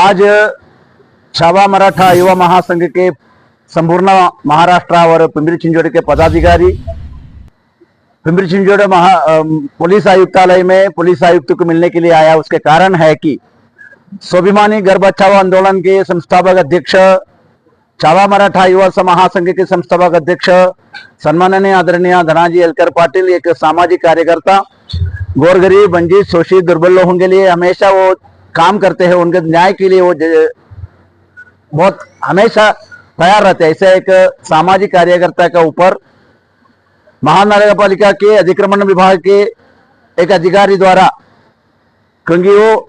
आज छावा मराठा युवा महासंघ के संपूर्ण महाराष्ट्र और पिंपरी चिंचवड़ के पदाधिकारी, पिंपरी चिंचवड़ महा पुलिस आयुक्तालय में पुलिस आयुक्त को मिलने के लिए आया। उसके कारण है कि स्वाभिमानी गर्भ बचाओ आंदोलन के संस्थापक अध्यक्ष छावा मराठा युवा महासंघ के संस्थापक अध्यक्ष, सन्माननीय आदरणीय धनाजी एलकर पाटिल, एक सामाजिक कार्यकर्ता, गोरगरीब, वंचित, शोषित, दुर्बल लोगों के लिए हमेशा वो काम करते हैं, उनके न्याय के लिए वो बहुत हमेशा तैयार रहते हैं। ऐसे एक सामाजिक कार्यकर्ता का ऊपर महानगर पालिका के अधिक्रमण विभाग के एक अधिकारी द्वारा क्योंकि वो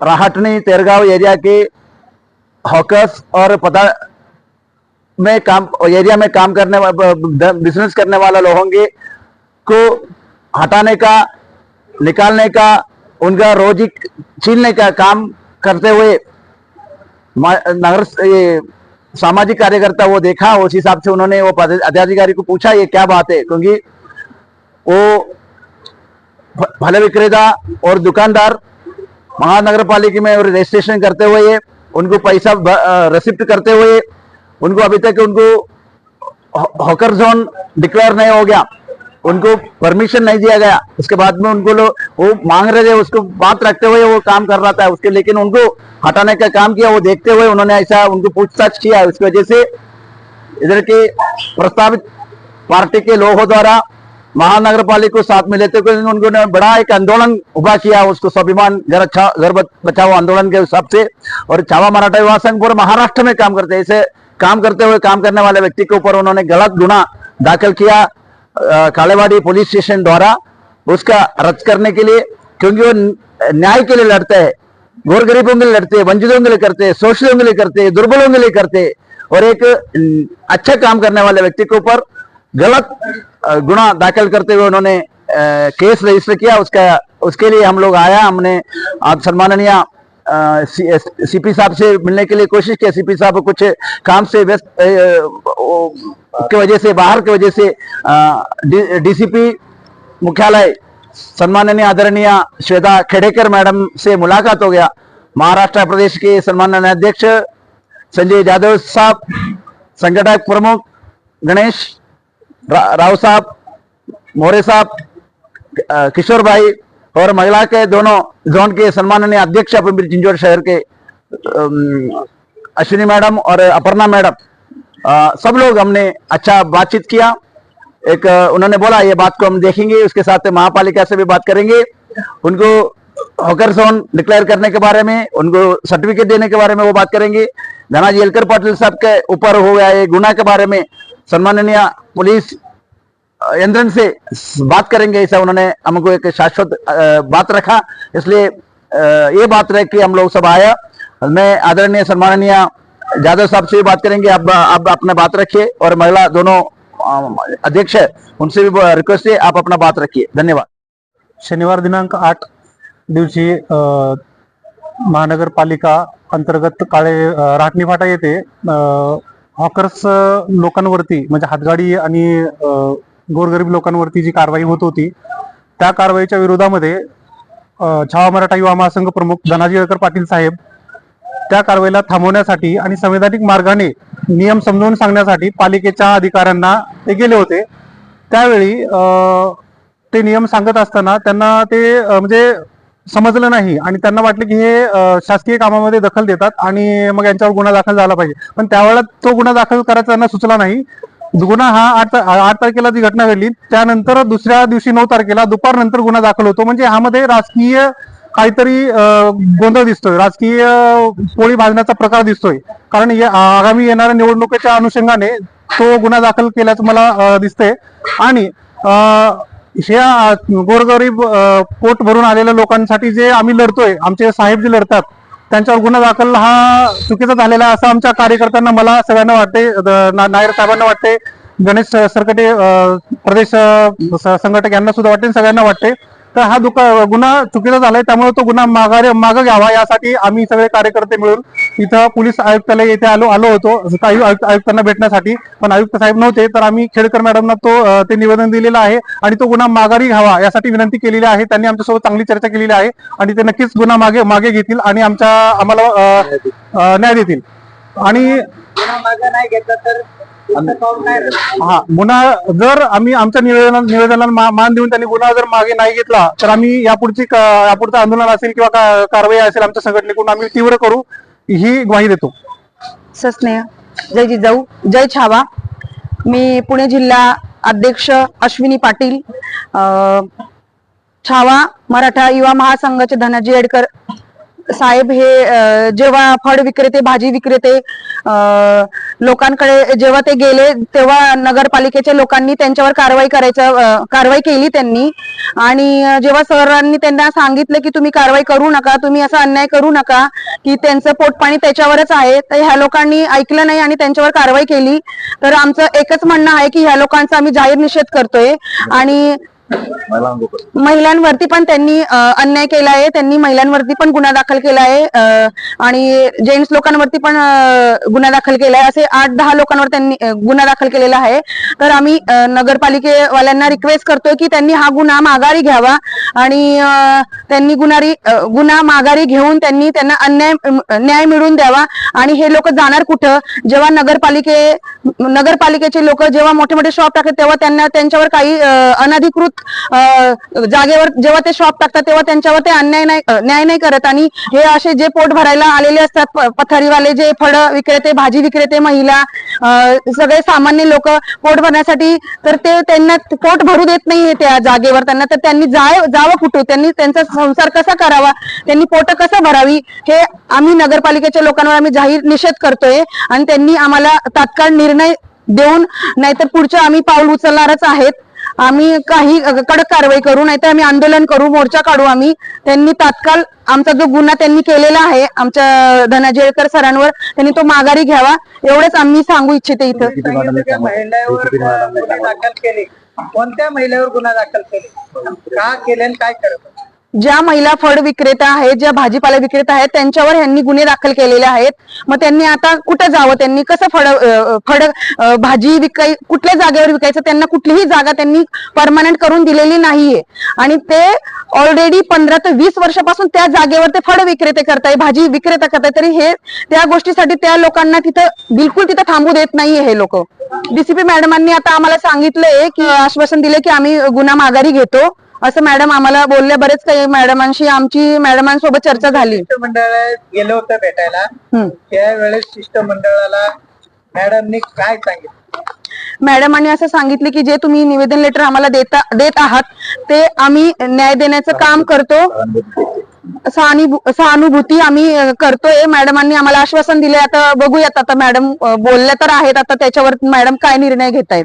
राहटनी, तेरगांव एरिया के हॉकर्स और पता में काम, एरिया में काम करने बिज़नेस करने वाले लोगों के को हटाने का, निकालने का उनका रोजी छीनने का काम करते हुए नगर सामाजिक कार्यकर्ता वो देखा, उस हिसाब से उन्होंने वो पद- पदाधिकारी को पूछा, ये क्या बात है? क्योंकि वो फल विक्रेता और दुकानदार महानगर पालिका में रजिस्ट्रेशन करते हुए उनको पैसा रिसिप्ट करते हुए, उनको अभी तक उनको हॉकर जोन डिक्लेयर नहीं हो गया। उनको परमिशन नहीं दिया गया। उसके बाद में उनको लोग वो मांग रहे थे, उसको बात रखते हुए वो काम कर रहा था। उसके लेकिन उनको हटाने का काम किया, वो देखते हुए उन्होंने ऐसा उनको पूछताछ किया। उसकी वजह से इधर के प्रस्तावित पार्टी के लोगों द्वारा महानगर पालिका को साथ में लेते हुए उन्होंने बड़ा एक आंदोलन उभा किया। उसको स्वाभिमान, घर अच्छा घर बचाओ आंदोलन के हिसाब से। और छावा मराठा युवा संघ पूरे महाराष्ट्र में काम करते ऐसे काम करते हुए काम करने वाले व्यक्ति के ऊपर उन्होंने गलत गुना दाखिल किया। कालेवाड़ी पुलिस स्टेशन द्वारा उसका रद्द करने के लिए, क्योंकि वो न्याय के लिए लड़ते हैं गोर गरीबों के लिए लड़ते हैं, वंचितों के लिए करते हैं शोषितों के लिए करते हैं, दुर्बलों के लिए करते और एक अच्छा काम करने वाले व्यक्ति के ऊपर गलत गुना दाखिल करते हुए उन्होंने केस रजिस्टर किया, उसका, उसके लिए हम लोग आया, हमने आप सम्माननीय सीपी साहब से मिलने के लिए कोशिश की सीपी साहब कुछ काम से व्यस्त के वजह से बाहर की वजह से डीसीपी मुख्यालय सम्माननीय आदरणीय श्वेता खेडेकर मैडम से मुलाकात हो गया। महाराष्ट्र प्रदेश के सम्माननीय अध्यक्ष संजय यादव साहब संगठक प्रमुख गणेश रा, राव साहब मोरे साहब किशोर भाई और महिला के दोनों जोन के सम्माननीय अध्यक्ष चिंचवड़ शहर के अश्विनी मैडम और अपर्णा मैडम सब लोग हमने अच्छा बातचीत किया। एक, उन्होंने बोला, ये बात को हम देखेंगे, उसके साथ महापालिका से भी बात करेंगे। उनको हॉकर जोन डिक्लेयर करने के बारे में, उनको सर्टिफिकेट देने के बारे में वो बात करेंगे। धनाजी एलकर पाटिल साहब के ऊपर हो गया ये गुना के बारे में सम्माननीय पुलिस यंत्रण से बात करेंगे ऐसा उन्होंने हमको एक शाश्वत बात रखा। इसलिए ये बात रह के हम लोग सब आया। मैं आदरणीय सम्माननीय यादव साहब से भी बात करेंगे। अब आप अपना बात रखिए और महिला दोनों अध्यक्ष उनसे भी रिक्वेस्ट है आप अपना बात रखिए। धन्यवाद। शनिवार दिनांक आठ दिवशी अ, महानगरपालिका अंतर्गत अ, राटणी फाटा अ, हॉकर्स लोकांवरती म्हणजे गोरगरीब लोकांवरती जी कारवाई होत होती त्या कारवाईच्या विरोधामध्ये छावा मराठा युवा महासंघ प्रमुख धनाजी येळकर पाटील साहेब त्या कारवाईला थांबवण्यासाठी आणि संवैधानिक मार्गाने नियम समजावून सांगण्यासाठी पालिकेच्या अधिकाऱ्यांना ते गेले होते. त्यावेळी ते नियम सांगत असताना त्यांना ते म्हणजे समजलं नाही आणि त्यांना वाटलं की हे शासकीय कामामध्ये दखल देतात आणि मग यांच्यावर गुन्हा दाखल झाला पाहिजे. पण त्यावेळेला तो गुन्हा दाखल करायचा त्यांना सुचला नाही. गुन्हा हा आठ आठ तारखेला जी घटना घडली त्यानंतर दुसऱ्या दिवशी नऊ तारखेला दुपारनंतर गुन्हा दाखल होतो. म्हणजे ह्यामध्ये राजकीय काहीतरी गोंधळ दिसतोय. राजकीय पोळी भाजण्याचा प्रकार दिसतोय. कारण या आगामी येणाऱ्या निवडणुकीच्या अनुषंगाने तो गुन्हा दाखल केल्याचं मला दिसतंय. आणि ह्या गोरगरीब पोट भरून आलेल्या लोकांसाठी जे आम्ही लढतोय आमचे साहेब जे लढतात त्यांच्यावर गुन्हा दाखल हा चुकीचा झालेला असं आमच्या कार्यकर्त्यांना मला सगळ्यांना वाटते. द- नायर साहेबांना वाटते. गणेश सरकटे प्रदेश संघटक यांना सुद्धा वाटते आणि सगळ्यांना वाटते. तर हा दुका गुन्हा चुकीचा झालाय. त्यामुळे तो गुन्हा माघार मागं घ्यावा. यासाठी आम्ही सगळे कार्यकर्ते मिळून इथं पोलीस आयुक्तालय येथे आलो आलो होतो. काही आयुक्त आयुक्तांना भेटण्यासाठी. पण आयुक्त साहेब नव्हते. तर आम्ही खेडकर मॅडमना तो ते निवेदन दिलेलं आहे. आणि तो गुन्हा माघारी घ्यावा यासाठी विनंती केलेली आहे. त्यांनी आमच्यासोबत चांगली चर्चा केलेली आहे. आणि ते नक्कीच गुन्हा मागे मागे घेतील आणि आमच्या आम्हाला न्याय देतील. आणि नाही घेतला तर हा गुन्हा जर आम्ही आमच्या निवेदना निवेदनाला मान देऊन त्यांनी गुन्हा जर मागे नाही घेतला तर आम्ही यापुढची यापुढचं आंदोलन असेल किंवा कारवाई असेल आमच्या संघटनेकडून आम्ही तीव्र करू ही ग्वाही देतो. सस्नेह जय जिजाऊ जय छावा. मी पुणे जिल्हा अध्यक्ष अश्विनी पाटील. छावा मराठा युवा महासंघाचे धनाजी येडकर साहेब हे जेव्हा फळ विक्रेते भाजी विक्रेते लोकांकडे जेव्हा ते गेले तेव्हा नगरपालिकेच्या लोकांनी त्यांच्यावर कारवाई करायचं कारवाई केली त्यांनी. आणि जेव्हा सरांनी त्यांना सांगितलं की तुम्ही कारवाई करू नका तुम्ही असा अन्याय करू नका की त्यांचं पोटपाणी त्याच्यावरच आहे तर ह्या लोकांनी ऐकलं नाही आणि त्यांच्यावर कारवाई केली. तर आमचं एकच म्हणणं आहे की ह्या लोकांचा आम्ही जाहीर निषेध करतोय. आणि महिलांवरती पण त्यांनी अन्याय केला आहे. त्यांनी महिलांवरती पण गुन्हा दाखल केला आहे. आणि जेंट्स लोकांवरती पण गुन्हा दाखल केला आहे. असे आठ दहा लोकांवर त्यांनी गुन्हा दाखल केलेला आहे. तर आम्ही नगरपालिकेवाल्यांना रिक्वेस्ट करतोय की त्यांनी हा गुन्हा माघारी घ्यावा. आणि त्यांनी गुन्हारी गुन्हा माघारी घेऊन त्यांनी त्यांना अन्याय न्याय मिळवून द्यावा. आणि हे लोक जाणार कुठं? जेव्हा नगरपालिके नगरपालिकेचे लोक जेव्हा मोठे मोठे शॉप टाकतात तेव्हा त्यांना त्यांच्यावर काही अनधिकृत जागेवर जेव्हा ते शॉप टाकतात तेव्हा त्यांच्यावर ते अन्याय नाही न्याय नाही करत. आणि हे असे जे पोट भरायला आलेले असतात प- पथारीवाले जे फळ विक्रेते भाजी विक्रेते महिला सगळे सामान्य लोक पोट भरण्यासाठी तर ते त्यांना पोट भरू देत नाही त्या जागेवर त्यांना. तर त्यांनी जाय जावं कुठं? त्यांनी त्यांचा संसार कसा करावा? त्यांनी पोट कसं भरावी? हे आम्ही नगरपालिकेच्या लोकांवर आम्ही जाहीर निषेध करतोय. आणि त्यांनी आम्हाला तात्काळ निर्णय देऊन नाहीतर पुढचं आम्ही पाऊल उचलणारच आहेत. आम्ही काही कडक कारवाई करू नाहीतर आम्ही आंदोलन करू मोर्चा काढू आम्ही. त्यांनी तात्काळ आमचा जो गुन्हा त्यांनी केलेला आहे आमच्या धनाजेळकर सरांवर त्यांनी तो माघारी घ्यावा एवढंच आम्ही सांगू इच्छिते इथं. सांगितलं की महिलावर गुन्हे दाखल केले? कोणत्या महिलेवर गुन्हा दाखल केले? का केले आणि काय करत ज्या महिला फळ विक्रेता आहेत ज्या भाजीपाला विक्रेता आहेत त्यांच्यावर यांनी गुन्हे दाखल केलेले आहेत. मग त्यांनी आता कुठं जावं? त्यांनी कसं फळ फळ भाजी विकाय कुठल्या जागेवर विकायचं? त्यांना कुठलीही जागा त्यांनी परमानंट करून दिलेली नाहीये. आणि ते ऑलरेडी पंधरा ते वीस वर्षापासून त्या जागेवर ते फळ विक्रेते करताय भाजी विक्रेता करताय. तरी हे त्या गोष्टीसाठी त्या लोकांना तिथं बिलकुल तिथं थांबू देत नाहीये हे लोक. डीसीपी मॅडमांनी आता आम्हाला सांगितलंय की आश्वासन दिले की आम्ही गुन्हा माघारी घेतो. असं मॅडम आम्हाला बोलले बरेच काही मॅडमांशी आमची मॅडमांसोबत चर्चा झाली. शिष्टमंडळात गेलं होतं भेटायला. हम्म. त्यावेळेस शिष्टमंडळाला मॅडमनी काय सांगितलं? मॅडमांनी असं सांगितले की जे तुम्ही निवेदन लेटर आम्हाला देता देत आहात ते आम्ही न्याय देण्याचं काम करतो. सहानुभू- सहानुभूती आम्ही अ, करतोय. मॅडमांनी आम्हाला आश्वासन दिले आता बघूयात. आता मॅडम अ, बोलल्या तर आहेत. आता त्याच्यावर मॅडम काय निर्णय घेत आहेत